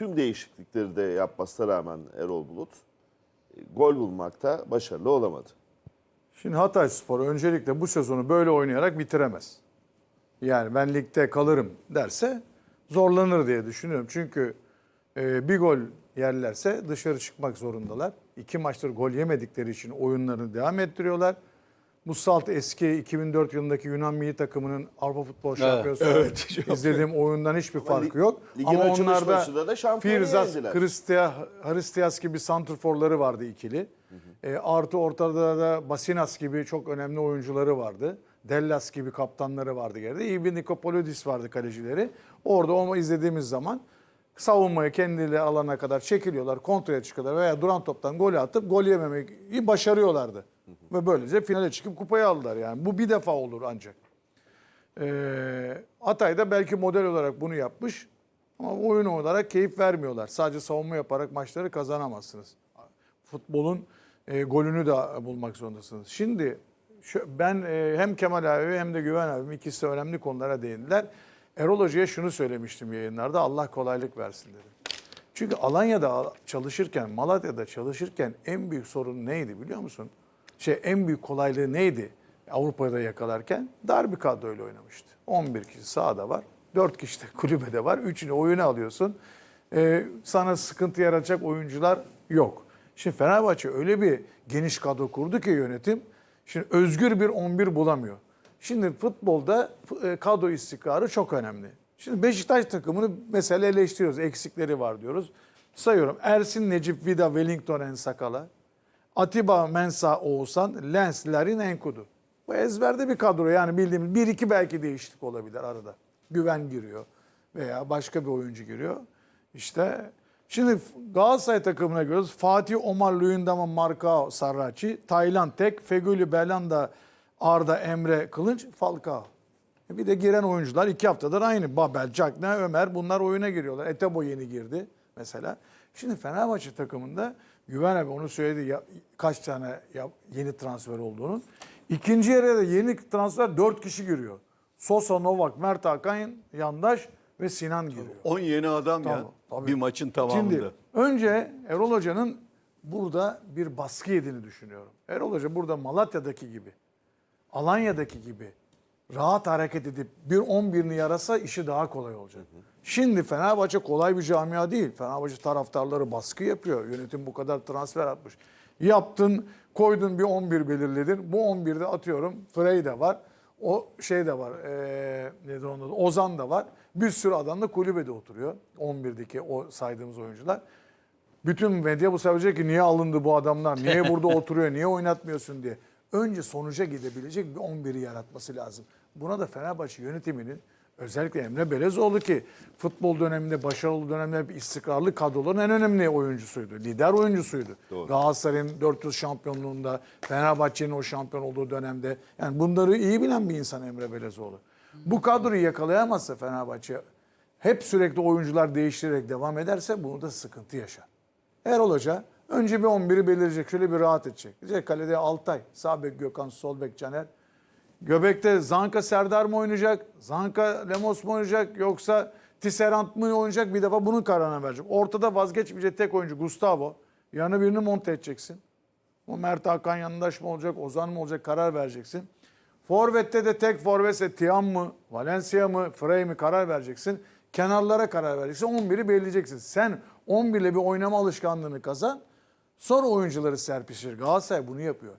tüm değişiklikleri de yapmasına rağmen Erol Bulut e, gol bulmakta başarılı olamadı. Şimdi Hatay Spor öncelikle bu sezonu böyle oynayarak bitiremez. Yani ben ligde kalırım derse zorlanır diye düşünüyorum. Çünkü e, bir gol yerlerse dışarı çıkmak zorundalar. İki maçtır gol yemedikleri için oyunlarını devam ettiriyorlar. Bu salt eski 2004 yılındaki Yunan milli takımının Avrupa Futbol Şampiyonası evet. izlediğim oyundan hiçbir farkı yok. ligin Ama onlarda da Firzas, Hristias gibi santrforları vardı ikili. E, artı ortada da Basinas gibi çok önemli oyuncuları vardı. Dellas gibi kaptanları vardı geride. İyi bir Nikopolidis vardı kalecileri. Orada onu izlediğimiz zaman savunmayı kendileri alana kadar çekiliyorlar, kontraya çıkıyorlar veya duran toptan gol atıp gol yememeyi başarıyorlardı. Ve böylece finale çıkıp kupayı aldılar yani. Bu bir defa olur ancak. Ee, Hatay da belki model olarak bunu yapmış ama oyun olarak keyif vermiyorlar. Sadece savunma yaparak maçları kazanamazsınız. Futbolun e, golünü de bulmak zorundasınız. Şimdi şu, ben e, hem Kemal abi hem de Güven abim ikisi önemli konulara değindiler. Erol Hoca'ya şunu söylemiştim yayınlarda Allah kolaylık versin dedim. Çünkü Alanya'da çalışırken, Malatya'da çalışırken en büyük sorun neydi biliyor musun? Şey en büyük kolaylığı neydi? Avrupa'da yakalarken dar bir kadroyla oynamıştı. 11 kişi sahada var, 4 kişi de kulübede var. Üçünü oyuna alıyorsun. Ee, sana sıkıntı yaratacak oyuncular yok. Şimdi Fenerbahçe öyle bir geniş kadro kurdu ki yönetim. Şimdi özgür bir 11 bulamıyor. Şimdi futbolda e, kadro istikrarı çok önemli. Şimdi Beşiktaş takımını mesela eleştiriyoruz. Eksikleri var diyoruz. Sayıyorum. Ersin, Necip, Vida, Wellington, Ensakala. Atiba, Mensa, Oğuzhan, Lens, Larin, Enkudu. Bu ezberde bir kadro yani bildiğimiz bir iki belki değişiklik olabilir arada. Güven giriyor veya başka bir oyuncu giriyor. İşte şimdi Galatasaray takımına görüyoruz. Fatih Omar Luyendama Marcao Sarraçi, Taylan Tek, Feguli Belanda, Arda Emre Kılınç, Falcao. E Bir de giren oyuncular iki haftadır aynı. Babel, Cakne, Ömer bunlar oyuna giriyorlar. Etebo yeni girdi mesela. Şimdi Fenerbahçe takımında Güven abi onu söyledi ya, kaç tane ya- yeni transfer olduğunu. İkinci yere de yeni transfer dört kişi giriyor. Sosa, Novak, Mert Hakan, Yandaş ve Sinan giriyor. 10 yeni adam ya. Tamam, tabii. Bir maçın tamamında. Şimdi önce Erol Hoca'nın burada bir baskı yediğini düşünüyorum. Erol Hoca burada Malatya'daki gibi, Alanya'daki gibi rahat hareket edip bir 11'ini yarasa işi daha kolay olacak. Şimdi Fenerbahçe kolay bir camia değil. Fenerbahçe taraftarları baskı yapıyor. Yönetim bu kadar transfer atmış. Yaptın, koydun bir 11 belirledin. Bu 11'de atıyorum Frey de var. O şey de var. Ee, nedir onun adı? Ozan da var. Bir sürü adam da kulübede oturuyor. 11'deki o saydığımız oyuncular. Bütün medya bu sefer ki niye alındı bu adamlar? Niye burada oturuyor? Niye oynatmıyorsun diye. Önce sonuca gidebilecek bir 11'i yaratması lazım. Buna da Fenerbahçe yönetiminin özellikle Emre Belezoğlu ki futbol döneminde başarılı dönemde bir istikrarlı kadroların en önemli oyuncusuydu. Lider oyuncusuydu. Galatasaray'ın 400 şampiyonluğunda, Fenerbahçe'nin o şampiyon olduğu dönemde. Yani bunları iyi bilen bir insan Emre Belezoğlu. Bu kadroyu yakalayamazsa Fenerbahçe hep sürekli oyuncular değiştirerek devam ederse bunu da sıkıntı yaşar. Erol Hoca önce bir 11'i belirleyecek. Şöyle bir rahat edecek. Diyecek kalede Altay, sağ bek Gökhan, sol bek Caner. Göbekte Zanka Serdar mı oynayacak? Zanka Lemos mu oynayacak? Yoksa Tisserand mı oynayacak? Bir defa bunun kararını verecek. Ortada vazgeçmeyecek tek oyuncu Gustavo. Yanına birini monte edeceksin. O Mert Hakan yandaş mı olacak? Ozan mı olacak? Karar vereceksin. Forvet'te de tek forvetse Tiam mı? Valencia mı? Frey mi? Karar vereceksin. Kenarlara karar vereceksin. 11'i belirleyeceksin. Sen 11 ile bir oynama alışkanlığını kazan. Sonra oyuncuları serpiştir. Galatasaray bunu yapıyor.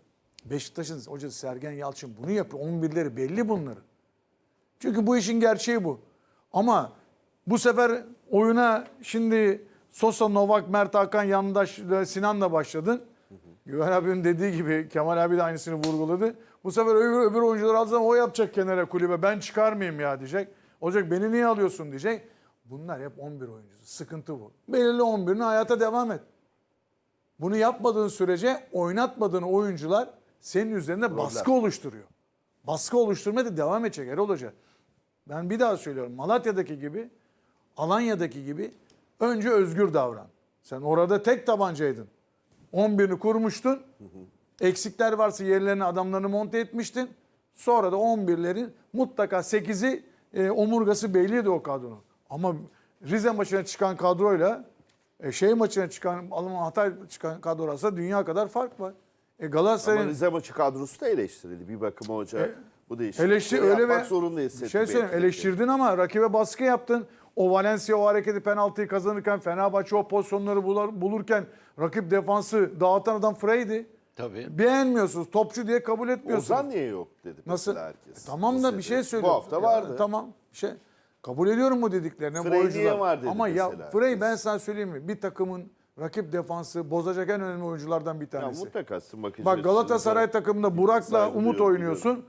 Beşiktaş'ın hocası Sergen Yalçın bunu yapıyor. 11'leri belli bunların. Çünkü bu işin gerçeği bu. Ama bu sefer oyuna şimdi Sosa, Novak, Mert Hakan, Yandaş, Sinan'la başladın. Güven abinin dediği gibi Kemal abi de aynısını vurguladı. Bu sefer öbür, öbür oyuncular aldığı o yapacak kenara kulübe. Ben çıkarmayayım ya diyecek. Olacak beni niye alıyorsun diyecek. Bunlar hep 11 oyuncusu. Sıkıntı bu. Belirli 11'ini hayata devam et. Bunu yapmadığın sürece oynatmadığın oyuncular senin üzerinde baskı oluşturuyor. Baskı oluşturmaya da devam edecek Erol Hoca. Ben bir daha söylüyorum. Malatya'daki gibi, Alanya'daki gibi önce özgür davran. Sen orada tek tabancaydın. 11'ini kurmuştun. Eksikler varsa yerlerine adamlarını monte etmiştin. Sonra da 11'lerin mutlaka 8'i e, omurgası belliydi o kadronun. Ama Rize maçına çıkan kadroyla e, şey maçına çıkan Alman Hatay çıkan kadro arasında dünya kadar fark var. E Ama Galatasaray'ın Rize maçı kadrosu da eleştirildi. Bir bakıma hoca bu değişiklikleri eleştir öyle yapmak ve zorunda hissetti. şey söyleyeyim eleştirdin ama rakibe baskı yaptın. O Valencia o hareketi penaltıyı kazanırken Fenerbahçe o pozisyonları bular- bulurken rakip defansı dağıtan adam Frey'di. Tabii. Beğenmiyorsunuz. Topçu diye kabul etmiyorsunuz. Ozan niye yok dedi Nasıl? mesela herkes. E, tamam da bir şey söylüyorum. Bu hafta Ya, vardı. tamam. Bir şey. Kabul ediyorum bu dediklerini. bu Frey niye oyuncular. var dedi Ama ya mesela. Frey ben sana söyleyeyim mi? Bir takımın rakip defansı bozacak en önemli oyunculardan bir Ya tanesi. mutlaka sizin bakış Bak Galatasaray takımında Burak'la Umut oynuyorsun.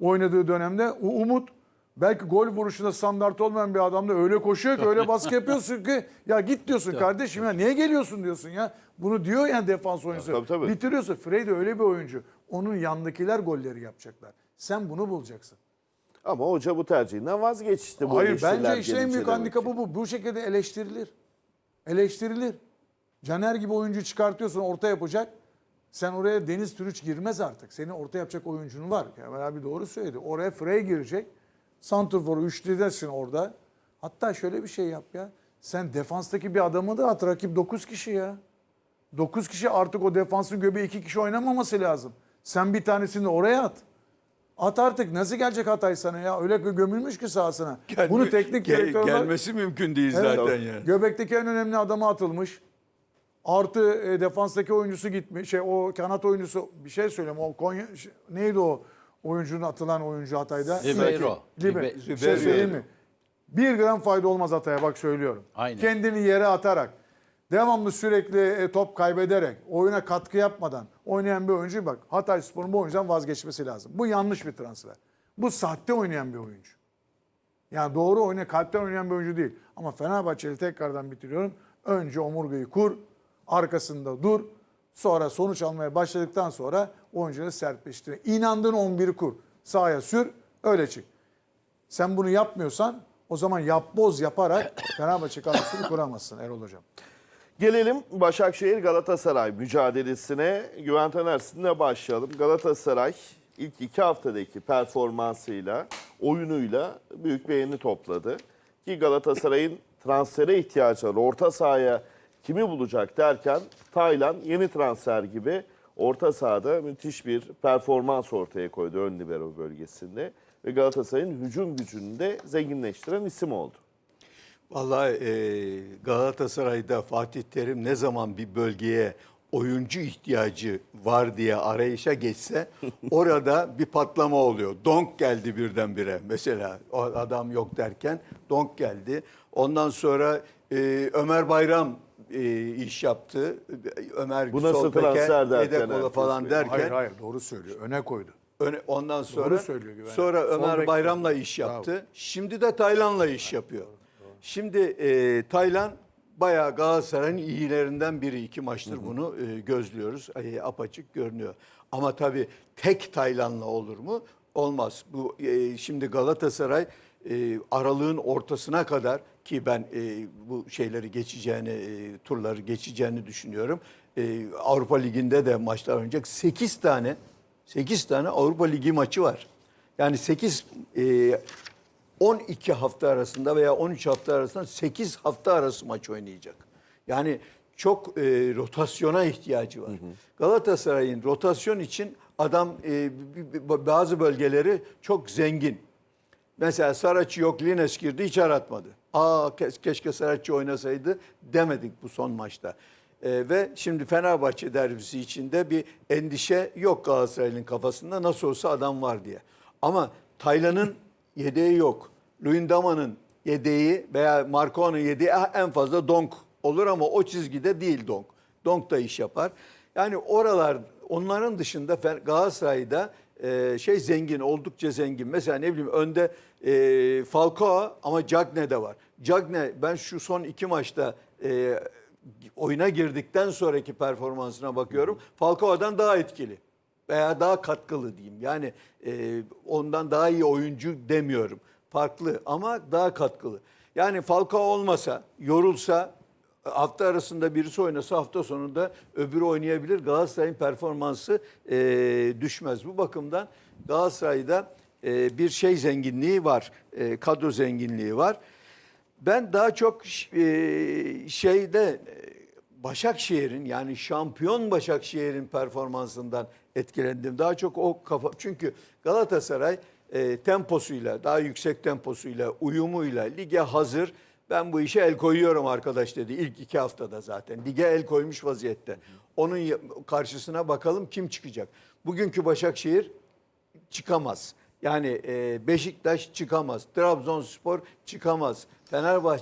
Oynadığı dönemde Umut belki gol vuruşunda standart olmayan bir adamda öyle koşuyor ki öyle baskı yapıyorsun ki ya git diyorsun kardeşim ya niye geliyorsun diyorsun ya. Bunu diyor ya defans oyuncusu. tabii, tabii. Bitiriyorsun. Frey de öyle bir oyuncu. Onun yandakiler golleri yapacaklar. Sen bunu bulacaksın. Ama hoca bu tercihinden vazgeçti. Bu Hayır bence işte en büyük handikapı bu. Bu şekilde eleştirilir. Eleştirilir. Caner gibi oyuncu çıkartıyorsun orta yapacak. Sen oraya Deniz Türüç girmez artık. Senin orta yapacak oyuncun var. Kemal abi doğru söyledi. Oraya Frey girecek. Santrfor'u üçlüdesin orada. Hatta şöyle bir şey yap ya. Sen defanstaki bir adamı da at. Rakip 9 kişi ya. 9 kişi artık o defansın göbeği 2 kişi oynamaması lazım. Sen bir tanesini oraya at. At artık. Nasıl gelecek Hatay sana ya? Öyle gömülmüş ki sahasına. Gelme- Bunu teknik gel- direktör olarak- gelmesi mümkün değil Evet. zaten yani. Göbekteki en önemli adama atılmış. Artı e, defanstaki oyuncusu gitmiş. Şey o kanat oyuncusu bir şey söyleyeyim. O Konya ş- neydi o oyuncunun atılan oyuncu Hatay'da? Ribeiro. Libe. Ribe- Bir şey Ribeiro. söyleyeyim mi? Bir gram fayda olmaz Hatay'a bak söylüyorum. Aynen. Kendini yere atarak, devamlı sürekli e, top kaybederek, oyuna katkı yapmadan oynayan bir oyuncu bak Hatay Spor'un bu oyuncudan vazgeçmesi lazım. Bu yanlış bir transfer. Bu sahte oynayan bir oyuncu. Yani doğru oynayan, kalpten oynayan bir oyuncu değil. Ama Fenerbahçe'yi tekrardan bitiriyorum. Önce omurgayı kur, arkasında dur. Sonra sonuç almaya başladıktan sonra oyuncuları sertleştir. İnandığın 11'i kur. Sahaya sür, öyle çık. Sen bunu yapmıyorsan o zaman yapboz yaparak Fenerbahçe kadrosunu kuramazsın Erol Hocam. Gelelim Başakşehir Galatasaray mücadelesine. Güven Taner sizinle başlayalım. Galatasaray ilk iki haftadaki performansıyla, oyunuyla büyük beğeni topladı. Ki Galatasaray'ın transfere ihtiyacı var. Orta sahaya kimi bulacak derken Taylan yeni transfer gibi orta sahada müthiş bir performans ortaya koydu ön libero bölgesinde. Ve Galatasaray'ın hücum gücünü de zenginleştiren isim oldu. Vallahi e, Galatasaray'da Fatih Terim ne zaman bir bölgeye oyuncu ihtiyacı var diye arayışa geçse orada bir patlama oluyor. Donk geldi birdenbire mesela o adam yok derken Donk geldi. Ondan sonra e, Ömer Bayram e, iş yaptı. Ömer Bu nasıl transfer derken falan derken Hayır hayır doğru söylüyor. Öne koydu. Öne- ondan sonra sonra Ömer Bayram'la iş yaptı. Şimdi de Taylan'la iş yapıyor. Şimdi e, Taylan bayağı Galatasaray'ın iyilerinden biri. iki maçtır bunu e, gözlüyoruz. E, apaçık görünüyor. Ama tabii tek Taylan'la olur mu? Olmaz. Bu e, şimdi Galatasaray e, aralığın ortasına kadar ki ben e, bu şeyleri geçeceğini, e, turları geçeceğini düşünüyorum. E, Avrupa Ligi'nde de maçlar oynayacak. 8 tane 8 tane Avrupa Ligi maçı var. Yani 8 e, 12 hafta arasında veya 13 hafta arasında 8 hafta arası maç oynayacak. Yani çok e, rotasyona ihtiyacı var. Galatasaray'ın rotasyon için adam e, bazı bölgeleri çok zengin. Mesela Saraçı yok, Lines girdi hiç aratmadı. Aa ke- keşke Saraçı oynasaydı demedik bu son maçta. Ee, ve şimdi Fenerbahçe derbisi içinde bir endişe yok Galatasaray'ın kafasında nasıl olsa adam var diye. Ama Taylan'ın yedeği yok. Luyendama'nın yedeği veya Marco'nun yedeği en fazla Donk olur ama o çizgide değil Donk. Donk da iş yapar. Yani oralar onların dışında Galatasaray'da e, şey zengin, oldukça zengin. Mesela ne bileyim önde e, Falcao ama Cagne de var. Cagne ben şu son iki maçta e, oyuna girdikten sonraki performansına bakıyorum. Falcao'dan daha etkili veya daha katkılı diyeyim. Yani e, ondan daha iyi oyuncu demiyorum. Farklı ama daha katkılı. Yani Falcao olmasa, yorulsa hafta arasında birisi oynasa hafta sonunda öbürü oynayabilir. Galatasaray'ın performansı e, düşmez. Bu bakımdan Galatasaray'da e, bir şey zenginliği var, e, kadro zenginliği var. Ben daha çok e, şeyde e, Başakşehir'in yani şampiyon Başakşehir'in performansından etkilendim. Daha çok o kafa çünkü Galatasaray e, temposuyla, daha yüksek temposuyla, uyumuyla lige hazır. Ben bu işe el koyuyorum arkadaş dedi ilk iki haftada zaten. Lige el koymuş vaziyette. Onun karşısına bakalım kim çıkacak. Bugünkü Başakşehir çıkamaz. Yani e, Beşiktaş çıkamaz, Trabzonspor çıkamaz, Fenerbahçe